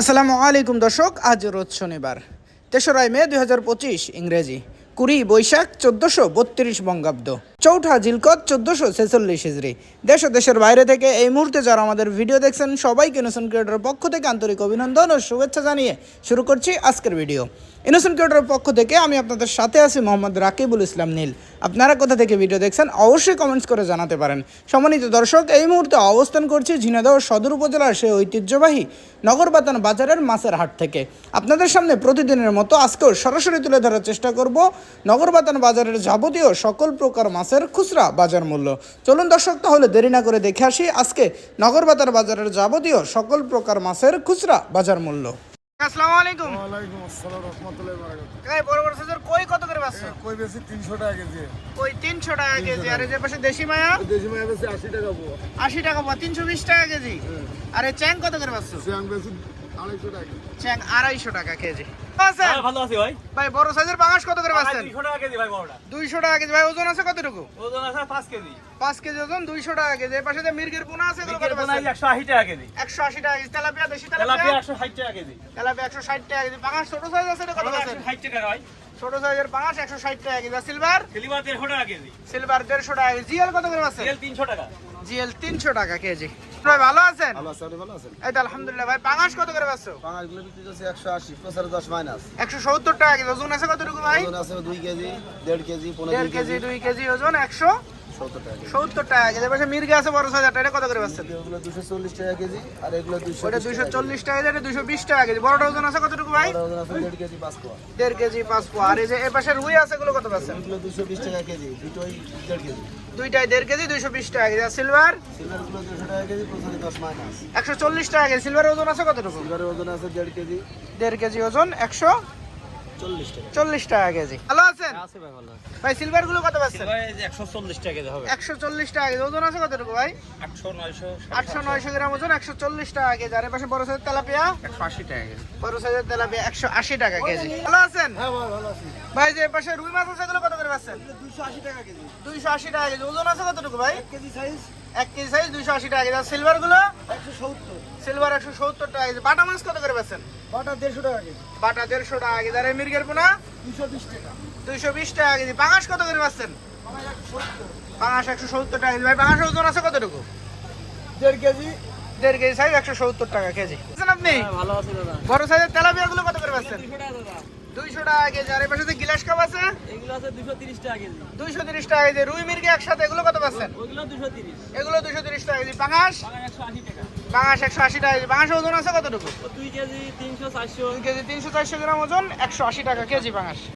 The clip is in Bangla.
আসসালামু আলাইকুম দর্শক, আজ রোজ শনিবার তেসরাই মে দুই হাজার পঁচিশ ইংরেজি, কুড়ি বৈশাখ চোদ্দশো বত্রিশ বঙ্গাব্দ। চৌঠা জিলকত চোদ্দশো ছেচল্লিশ হিজড়ি। দেশ ও দেশের বাইরে থেকে এই মুহূর্তে যারা আমাদের ভিডিও দেখছেন, সবাইকে ইনোসেন্ট ক্রিয়েটরের পক্ষ থেকে আন্তরিক অভিনন্দন ও শুভেচ্ছা জানিয়ে শুরু করছি আজকের ভিডিও। ইনোসেন্ট ক্রিয়েটরের পক্ষ থেকে আমি আপনাদের সাথে আছি মোহাম্মদ রাকিবুল ইসলাম নীল। আপনারা কোথা থেকে ভিডিও দেখছেন, অবশ্যই কমেন্টস করে জানাতে পারেন। সম্মানিত দর্শক, এই মুহূর্তে অবস্থান করছি ঝিনাইদহ সদর উপজেলার সেই ঐতিহ্যবাহী নগরবাতান বাজারের মাছের হাট থেকে। আপনাদের সামনে প্রতিদিনের মতো আজকেও সরাসরি তুলে ধরার চেষ্টা করব নগরবাতান বাজারের যাবতীয় সকল প্রকার মাছের খুচরা বাজার মূল্য। চলুন দর্শক তাহলে দেরি না করে দেখে আসি আজকে নগরবাতান বাজারের যাবতীয় সকল প্রকার মাছের খুচরা বাজার মূল্য। আসসালামু আলাইকুম। ওয়ালাইকুম আসসালাম রহমতুল্লাহি বারাকাতুহু। কাই বড় বড় সাইজের কই কত করে পাচ্ছ কই বেশি? তিনশো টাকা কেজি। কই তিনশো টাকা কেজি। আর এই যে পাশে দেশি মায়া? দেশি মাছ বেশি আশি টাকা পোয়া আশি টাকা পাওয়া তিনশো বিশ টাকা কেজি। আর এই চ্যাং কত করে বেশি কেজি চ্যাং আড়াইশো টাকা কেজি। ভালো আছি ভাই। ভাই বড় সাইজের পাঙাশ কত করে পাচ্ছেন? দুইশো টাকা কেজি ভাই বড়টা। দুইশো টাকা কেজি। ভাই ওজন আছে কতটুকু? ওজন আছে পাঁচ কেজি। পাঁচ কেজি ওজন দুইশো টাকা কেজি। এই পাশে যে মির্গের পোনা আছে এগুলো কত পাচ্ছেন? একশো আশি টাকা কেজি। একশো আশি টাকা কেজি। তেলাপিয়া দেশি তেলাপিয়া? একশো ষাট টাকা কেজি। তেলাপিয়া একশো ষাট টাকা কেজি। পাঙাশ ছোট সাইজ আছে এটা কত পাচ্ছেন? ষাট টাকা ভাই। ছোট সাইজের বাঁশ একশো ষাট টাকা কেজি। সিলভার সিলভার দেড়শো টাকা কেজি। সিলভার দেড়শো টাকা কেজি। জিএল কত করে আছে? জিএল তিনশো টাকা। জিএল তিনশো টাকা কেজি। ভাই ভালো আছেন? ভালো আছে ভালো আছেন? এই তো আলহামদুলিল্লাহ। ভাই পাঙাশ কত করে পাচ্ছ? পাঁচগুলো বিক্রি করছে একশো আশি পঁচাত্তর দশ মাইনাস। একশো সত্তর টাকা কেজি। ওজন আছে কতটুকু ভাই? ওজন আছে দুই কেজি দেড় কেজি পনেরো কেজি। দুই কেজি ওজন একশো সত্তর টাকা কেজি। সত্তর টাকা কেজি। পাশে মির্গে আছে বড় সাইজ এটা কত করে পাচ্ছেন এগুলো দুশো চল্লিশ টাকা কেজি আর এগুলো দুশো ওটা দুইশো চল্লিশ টাকা কেজি এটা বিশ টাকা কেজি। বড়টা ওজন আছে কতটুকু ভাই? দেড় কেজি পাঁচ পোয়া। দেড় কেজি পাঁচ পোয়া। আর এই যে এ পাশে রুই আছে এগুলো কত পাচ্ছেন এগুলো দুশো বিশ টাকা কেজি দুটোই দেড় কেজি। দুইটাই দেড় কেজি দুইশো বিশ টাকা কেজি। আর সিলভার? সিলভারগুলো দুশো টাকা কেজি পঁচাত্তর দশ মাইনাস। একশো চল্লিশ টাকা কেজি। সিলভার ওজন আছে কতটুকু? সিলভারের ওজন আছে দেড় কেজি। দেড় কেজি ওজন একশো চল্লিশ টাকা। কেজি। ভালো আছেন? ভাই সিলভারগুলো কত পাচ্ছেন? একশো চল্লিশ টাকা কেজি হবে। একশো চল্লিশ টাকা কেজি। ওজন আছে কতটুকু ভাই? আটশো নয়শো আটশো নয়শো গ্রাম ওজন একশো চল্লিশ টাকা কেজি। আর পাশে বড় সাইজের তেলাপিয়া? একশো আশি টাকা কেজি। বড় সাইজের তেলাপিয়া একশো আশি টাকা কেজি। ভালো আছেন? হ্যাঁ ভাই যে পাশে রুই মাছ আছে এগুলো কত করে পাচ্ছেন? দুশো আশি টাকা কেজি। দুইশো আশি টাকা কেজি। ওজন আছে কতটুকু ভাই? কেজি সাইজ এক কেজি সাইজ দুইশো আশি টাকা কেজি। সিলভারগুলো? একশো সত্তর। সিলভার একশো সত্তর টাকা কেজি। বাটা মাছ কত করে পাচ্ছেন বাটা দেড়শো টাকা কেজি। বাটা দেড়শো টাকা কেজি। আর মির্গের পোনা? দুশো বিশ টাকা। দুইশো বিশ টাকা কেজি। পাঙাশ কত করে পাচ্ছেন পাঙাশ একশো সত্তর। টাকা কেজি। ভাই পাঙাশ ওজন আছে কতটুকু? দেড় কেজি। দেড় কেজি সাইজ একশো সত্তর টাকা কেজি। আপনি? ভালো আছে দাদা। বড় সাইজের তেলাপিয়া গুলো কত করে পাচ্ছেন দুশো টাকা দাদা। দুইশো টাকা কেজি। আর এই পাশে যে গিলাস কাপ আছে? এগুলো আছে দুশো তিরিশ টাকা কেজি। দুইশো তিরিশ টাকা কেজি। রুই মির্গে একসাথে এগুলো কত পাচ্ছেন? দুশো তিরিশ। এগুলো দুশো তিরিশ টাকা কেজি। পাঙাশ? একশো আশি টাকা। একশো আশি টাকা কেজি। পাঙাশ ওজন আছে কতটুকু? দুই কেজি তিনশো চারশো। দুই কেজি তিনশো চারশো গ্রাম ওজন একশো আশি টাকা কেজি